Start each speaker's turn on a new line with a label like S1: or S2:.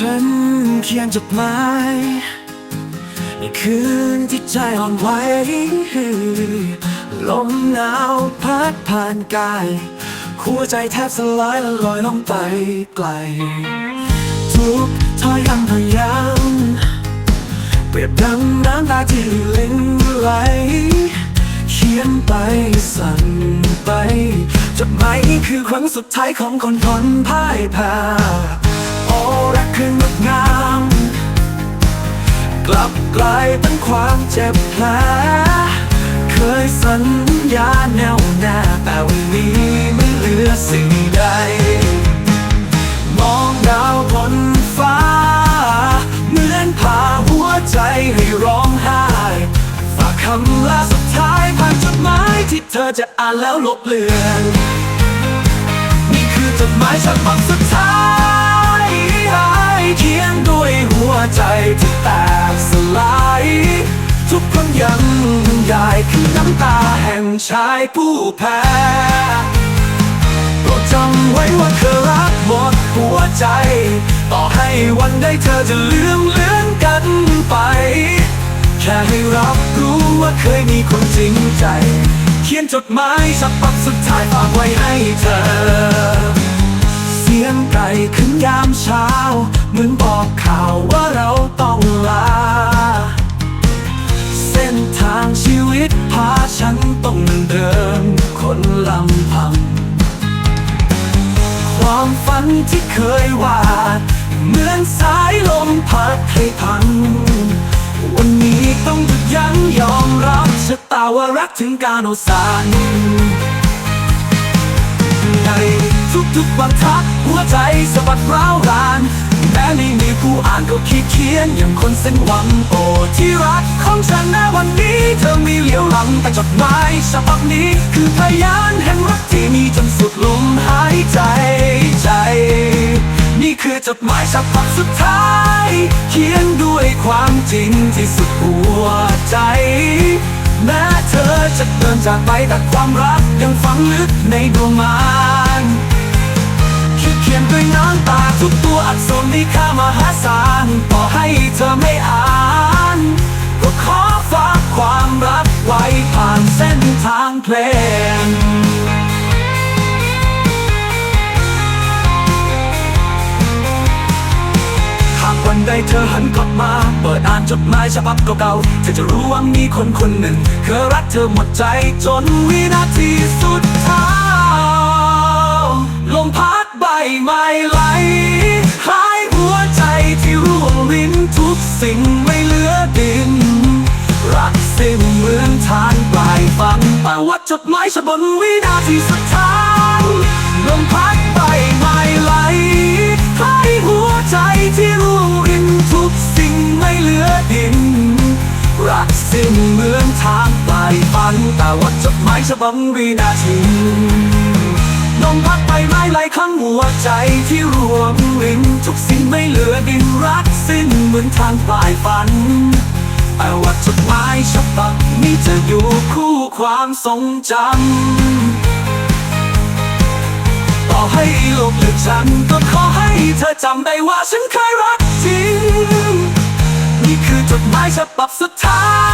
S1: ฉันเขียนจดหมายในคืนที่ใจอ่อนไหวลมหนาวพัดผ่านกาย หัวใจแทบสลายและลอยลงไปไกล ทุกถ้อยคำพยายามเปรียบดังน้ำตาที่ลิ้นไหล เขียนไปสั่นไปจดหมายคือครั้งสุดท้ายของคนทนพ่ายแพ้ คืองดงาม กลับกลายเป็นความเจ็บแผล เคยสัญญาแน่วแน่แต่วันนี้ไม่เหลือสิ่งใด มองดาวบนฟ้า เหมือนพาหัวใจให้ร้องไห้ฝากคำลาสุดท้ายผ่านจดหมายที่เธอจะอ่านแล้วลบเลือน นี่คือจดหมายฉบับ แตกสลาย ทุกคนยังได้คือน้ำตาแห่งชายผู้แพ้โปรดจำไว้ว่าเธอรักหมดหัวใจ ต่อให้วันใดเธอจะลืมเลือนกันไป แค่ให้รับรู้ว่าเคยมีคนจริงใจ เขียนจดหมายฉบับสุดท้ายฝากไว้ให้เธอ นที่เคยวาด เหมือนสายลมพัดให้พัง วันนี้ต้องหยุดยั้งยอมรับชะตาว่ารักถึงการโอสานในทุกๆวันทักหัวใจสะบัดร้าวรานแม้ไม่มีผู้อ่านก็คิดเขียนอย่างคนเส้นหวังโอ้ที่รักของฉันนะวันนี้เธอมีเหลียวหลังแต่จดหมายฉบับนี้ คือพยานแห่งรักที่มีจนสุดลมหายใจ นี่คือจดหมายฉบับสุดท้าย เขียนด้วยความจริงที่สุดหัวใจแม้เธอจะเดินจากไปแต่ความรักยังฝังลึกในดวงมานคิดเขียนด้วยน้ำตาทุกตัวอักษรมีค่ามหาศาลต่อให้เธอไม่อ่านก็ขอฝากความรักไว้ผ่านเส้นทางเพลง ใดเธอหันกลับมา เปิดอ่านจดหมายฉบับเก่าๆเธอจะรู้ว่ามีคนคนหนึ่งเคยรักเธอหมดใจจนวินาทีสุดท้ายลมพัดใบไม้ไหลหายหัวใจที่ร่วงลิ้นทุกสิ่งไม่เหลือดิน รักสิ้นเหมือนทานปลายฟังแต่ว่าจดหมายฉบับวินาทีสุดท้ายลมพัด ต่ว่าจดหมายฉบับวินาทีลมพัดไปไม้ไหลข้างหัวใจที่รวมรินทุกสิ่งไม่เหลือดินรักสิ้นเหมือนทางปลายฝันแต่ว่าจดหมายฉบับนี้จะอยู่คู่ความทรงจำต่อให้โลกเลือกฉันก็ขอให้เธอจำได้ว่าฉันเคยรักจริง นี่คือจดหมายฉบับสุดท้าย